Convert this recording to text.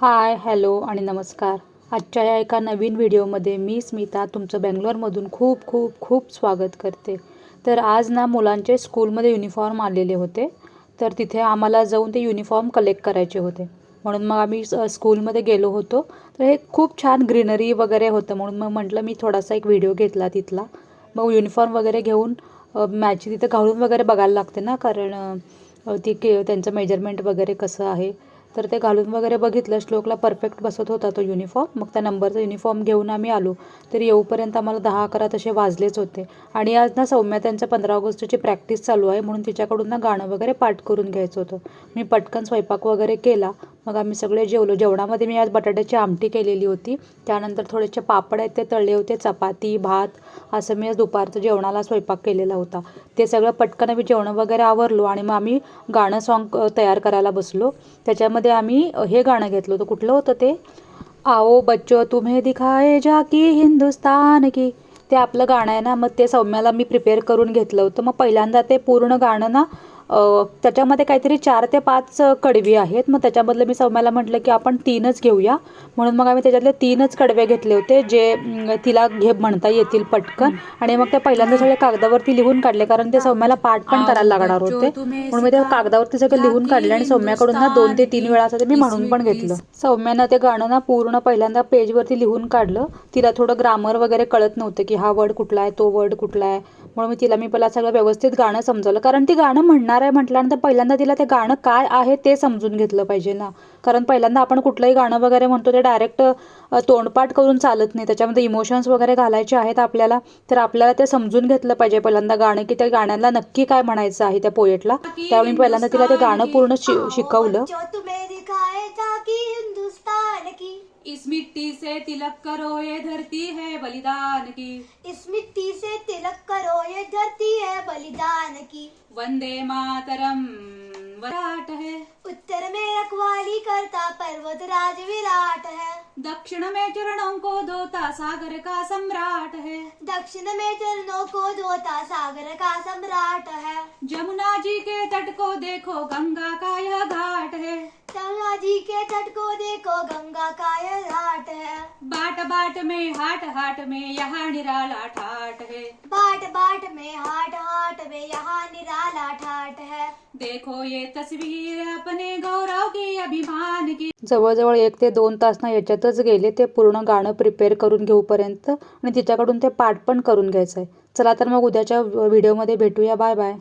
Hi hello आणि नमस्कार. आजच्या या एका नवीन व्हिडिओमध्ये मी स्मिता तुमचं बेंगलोरमधून खूप खूप खूप स्वागत करते. तर आज ना मुलांचे स्कूलमध्ये युनिफॉर्म आलेले होते. तर तिथे आम्हाला जाऊन ते युनिफॉर्म कलेक्ट करायचे होते. म्हणून मग आम्ही स्कूलमध्ये गेलो होतो. तर हे खूप छान ग्रीनरी वगैरे होतं. म्हणून मग म्हटलं मी थोडासा एक व्हिडिओ घेतला तिथला. मग युनिफॉर्म वगैरे घेऊन मॅच तिथे घालून वगैरे बघायला लागते ना. कारण ती के त्यांचं मेजरमेंट वगैरे कसं आहे. तर ते घालून वगैरे बघितलं. श्लोकला परफेक्ट बसत होता तो युनिफॉर्म मग त्या नंबरचा युनिफॉर्म घेऊन आम्ही आलो. तर येऊपर्यंत आम्हाला दहा अकरा तसे वाजलेच होते. आणि आज ना सौम्या त्यांच्या पंधरा ऑगस्टची प्रॅक्टिस चालू आहे. म्हणून तिच्याकडून ना गाणं वगैरे पाठ करून घ्यायचं होतं. मी पटकन स्वयंपाक वगैरे केला. मग आम्ही सगळे जेवलो. जेवणामध्ये मी आज बटाट्याची आमटी केलेली होती. त्यानंतर थोडेसे पापड आहेत ते तळले होते. चपाती भात असं मी आज दुपारचं जेवणाला स्वयंपाक केलेला होता. ते सगळं पटकन आम्ही जेवण वगैरे आवरलो आणि मग आम्ही गाणं सॉन्ग तयार करायला बसलो. त्याच्यामध्ये आम्ही हे गाणं घेतलं होतं. कुठलं होतं ते? आओ बच्चो तुम्हें दिखाए जा की हिंदुस्तान की. ते आपलं गाणं आहे ना मग ते सौम्याला मी प्रिपेअर करून घेतलं होतं. मग पहिल्यांदा ते पूर्ण गाणं ना त्याच्यामध्ये काहीतरी चार ते पाच कडवी आहेत. मग त्याच्यामधलं मी सौम्याला म्हटलं की आपण तीनच घेऊया. म्हणून मग आम्ही त्याच्यातले तीनच कडवे घेतले होते जे तिला घे म्हणता येतील पटकन. आणि मग ते पहिल्यांदा सगळे कागदावरती लिहून काढले कारण ते सौम्याला पाठ पण करायला लागणार होते. म्हणून मी ते कागदावरती सगळं लिहून काढले आणि सौम्याकडून ना दोन ते तीन वेळा असं ते मी म्हणून पण घेतलं. सौम्यानं ते गाणं ना पूर्ण पहिल्यांदा पेजवरती लिहून काढलं. तिला थोडं ग्रामर वगैरे कळत नव्हतं की हा वर्ड कुठला आहे तो वर्ड कुठला आहे. म्हणून मी तिला मी पहिला सगळं व्यवस्थित गाणं समजवलं. कारण ती गाणं म्हणणार आहे म्हटल्यानंतर पहिल्यांदा तिला ते गाणं काय आहे ते समजून घेतलं पाहिजे ना. कारण पहिल्यांदा आपण कुठलंही गाणं वगैरे म्हणतो ते डायरेक्ट तोंडपाठ करून चालत नाही. त्याच्यामध्ये इमोशन्स वगैरे घालायचे आहेत आपल्याला तर आपल्याला ते समजून घेतलं पाहिजे पहिल्यांदा गाणं की त्या गाण्याला नक्की काय म्हणायचं आहे त्या पोएटला त्यावेळी मी पहिल्यांदा तिला ते गाणं पूर्ण शिकवलं. से तिलक करो ये धरती है बलिदान की। इस मिट्टी से तिलक करो ये धरती है बलिदान की। वंदे मातरम। विराट है। उत्तर में रखवाली करता पर्वत राज विराट है। दक्षिण में चरणों को धोता सागर का सम्राट है। दक्षिण में चरणों को धोता सागर का सम्राट है। जमुना जी के तट को देखो गंगा का यह घाट है। गंगा जी के तट को देखो गंगा का यह बाट बाट में हाट हाट में यहाँ निराला ठाट है। बाट बाट में हाट हाट में यहाँ निराला ठाट है। देखो ये तस्वीर अपने गौरव की अभिमान की। जवळजवळ एक ते दोन तास ना याच्यातच गेले ते पूर्ण गाणं प्रिपेअर करून घेऊपर्यंत आणि तिच्याकडून ते पाठ पण करून घ्यायचं आहे चला तर मग उद्याच्या व्हिडिओमध्ये भेटूया. Bye bye